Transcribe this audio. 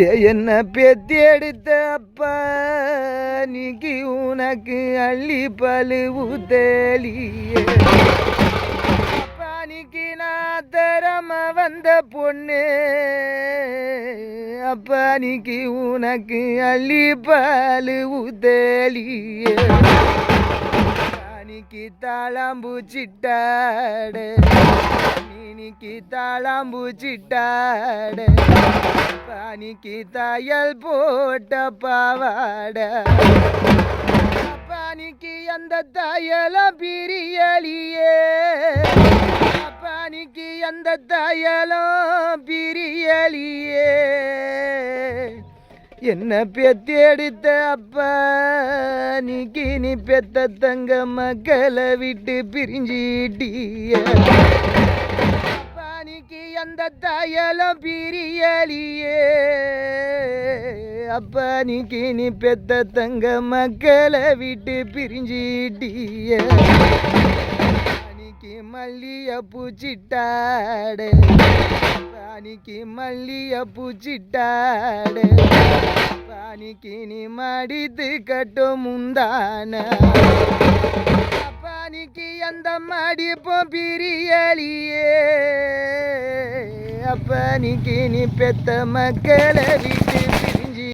என்ன பேத்தி எடுத்த அப்ப? நீக்கி உனக்கு அள்ளி பழுவு தேலியே அப்பானிக்கு நான் தரம வந்த பொண்ணு. அப்பானிக்கு உனக்கு அள்ளி பாலு ஊத்தலியே. அப்பானிக்கு தாளாம்பூ சிட்டாடு நீனிக்கு தாளாம்பூ பானிக்கு தாயல் போட்ட பாவாட. பானிக்கு அந்த தாயல பிரியலியே. பானிக்கு அந்த தாயலும் பிரியலியே. என்ன பெத்தெடுத்த அப்பா? நீக்கி நீ பெத்த தங்க மக்களை விட்டு பிரிஞ்சிட்டிய. பானிக்கு அந்த தயலம் பிரியலியே. அப்பா நீக்கி நீ பெத்த தங்க மக்களை விட்டு பிரிஞ்சிட்டிய. பானிக்கு மல்லிய பூச்சிட்டாடு. பானிக்கு மல்லிய பூச்சிட்டாடு. பானிக்கு நீ மடித்து கட்டும் முந்தான. அப்பானிக்கு அந்த மடிப்போம் பிரியலியே. அப்ப நீ பெத்த மக்களை விட்டு